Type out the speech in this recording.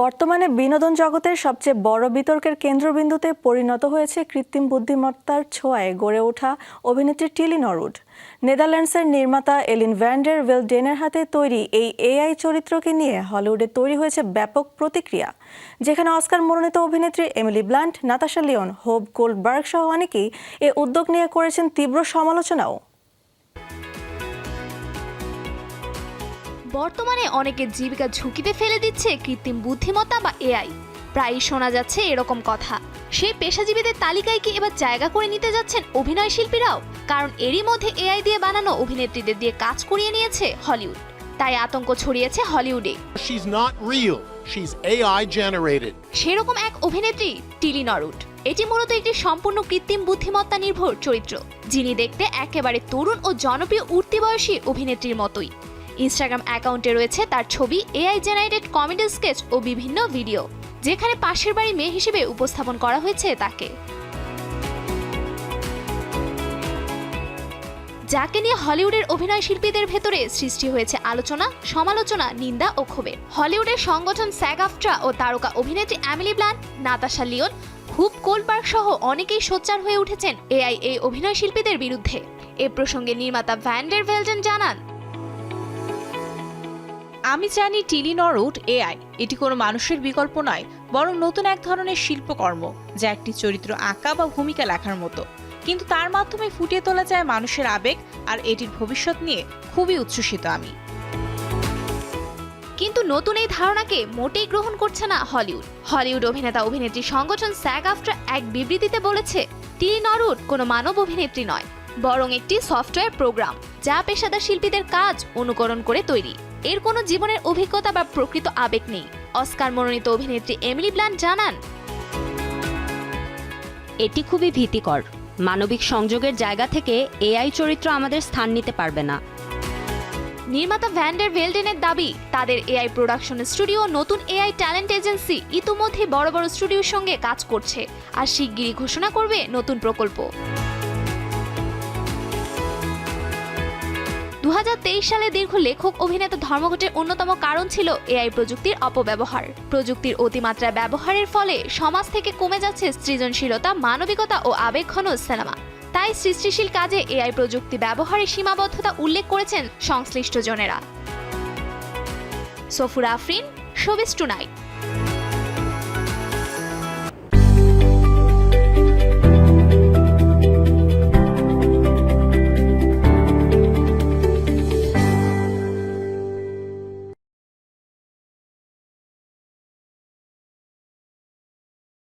বর্তমানে বিনোদন জগতের সবচেয়ে বড় বিতর্কের কেন্দ্রবিন্দুতে পরিণত হয়েছে কৃত্রিম বুদ্ধিমত্তার ছোঁয়ায় গড়ে ওঠা অভিনেত্রী টিলি নরউড। নেদারল্যান্ডসের নির্মাতা এলিন ভ্যান্ডার ডেনের হাতে তৈরি এই এআই চরিত্রকে নিয়ে হলিউডে তৈরি হয়েছে ব্যাপক প্রতিক্রিয়া, যেখানে অস্কার মনোনীত অভিনেত্রী Emily Blunt, Natasha Lyonne Whoopi Goldberg সহ অনেকেই এ উদ্যোগ নিয়ে করেছেন তীব্র সমালোচনাও। বর্তমানে অনেকের জীবিকা ঝুঁকিতে ফেলে দিচ্ছে কৃত্রিম বুদ্ধিমত্তা বা এআই। প্রায়ই শোনা যাচ্ছে এরকম কথা। সেই পেশাজীবীদের তালিকায় কি এবার জায়গা করে নিতে যাচ্ছেন অভিনয় শিল্পীরাও? কারণ এরই মধ্যে এআই দিয়ে বানানো অভিনেত্রীদের দিয়ে কাজ করিয়ে নিয়েছে হলিউড। তাই আতঙ্ক ছড়িয়েছে হলিউডে। She's not real. She's AI generated. সেরকম এক অভিনেত্রী টিলি নরুট। এটি মূলত একটি সম্পূর্ণ কৃত্রিম বুদ্ধিমত্তা নির্ভর চরিত্র যিনি দেখতে একেবারে তরুণ ও জনপ্রিয় উঠতি বয়সী অভিনেত্রীর মতোই। ইনস্টাগ্রাম অ্যাকাউন্টে রয়েছে তার ছবি এআই জেনারেটেড কমেডি স্কেচ ও বিভিন্ন ভিডিও যেখানে পাশের বাড়ি মেয়ে হিসেবে উপস্থাপন করা হয়েছে তাকে। যাকে নিয়ে হলিউডের অভিনয় শিল্পীদের ভেতরে সৃষ্টি হয়েছে আলোচনা, সমালোচনা, নিন্দা ও ক্ষোভের। হলিউডের সংগঠন স্যাগ আফট্রা ও তারকা অভিনেত্রী Emily Blunt Natasha Lyonne Whoopi Goldberg সহ অনেকেই সোচ্চার হয়ে উঠেছেন এআই এই অভিনয় শিল্পীদের বিরুদ্ধে। এ প্রসঙ্গে নির্মাতা ভ্যান্ডার ভেলডেন জানান আমি জানি টিলি নরউড এআই। এটি কোনো মানুষের বিকল্প নয়, বরং নতুন এক ধরনের শিল্পকর্ম, যা একটি চরিত্র আঁকা বা ভূমিকা লেখার মতো। কিন্তু তার মাধ্যমে ফুটিয়ে তোলা যায় মানুষের আবেগ, আর এটির ভবিষ্যৎ নিয়ে খুবই উচ্ছ্বসিত আমি। কিন্তু নতুন এই ধারণাকে মোটেই গ্রহণ করছে না হলিউড। হলিউড অভিনেতা অভিনেত্রী সংগঠন স্যাগ আফটার এক বিবৃতিতে বলেছে টিলি কোনো মানব অভিনেত্রী নয়। বরং একটি সফটওয়্যার প্রোগ্রাম যা পেশাদার শিল্পীদের কাজ অনুকরণ করে তৈরি। এর কোনো জীবনের অভিজ্ঞতা বা প্রকৃত আবেগ নেই। অস্কার মনোনীত অভিনেত্রী এমিলি ব্লান্ট জানান এটি খুবই ভীতিকর। মানবিক সংযোগের জায়গা থেকে এআই চরিত্র আমাদের স্থান নিতে পারবে না। নির্মাতা ভ্যান্ডার ভেলডেনের দাবি তাদের এআই প্রোডাকশন স্টুডিও নতুন এআই ট্যালেন্ট এজেন্সি ইতোমধ্যে বড় বড় স্টুডিওর সঙ্গে কাজ করছে। আর শিগগিরই ঘোষণা করবে নতুন প্রকল্প। দু হাজার তেইশ সালে দীর্ঘ লেখক, অভিনেতা, ধর্মঘটের অন্যতম কারণ ছিল এআই প্রযুক্তির অপব্যবহার। প্রযুক্তির অতিমাত্রা ব্যবহারের ফলে সমাজ থেকে কমে যাচ্ছে সৃজনশীলতা, মানবিকতা ও আবেগঘন সিনেমা। তাই সৃষ্টিশীল কাজে এআই প্রযুক্তি ব্যবহারের সীমাবদ্ধতা উল্লেখ করেছেন সংশ্লিষ্ট জনেরা। Safur Afrin showbiz tonight.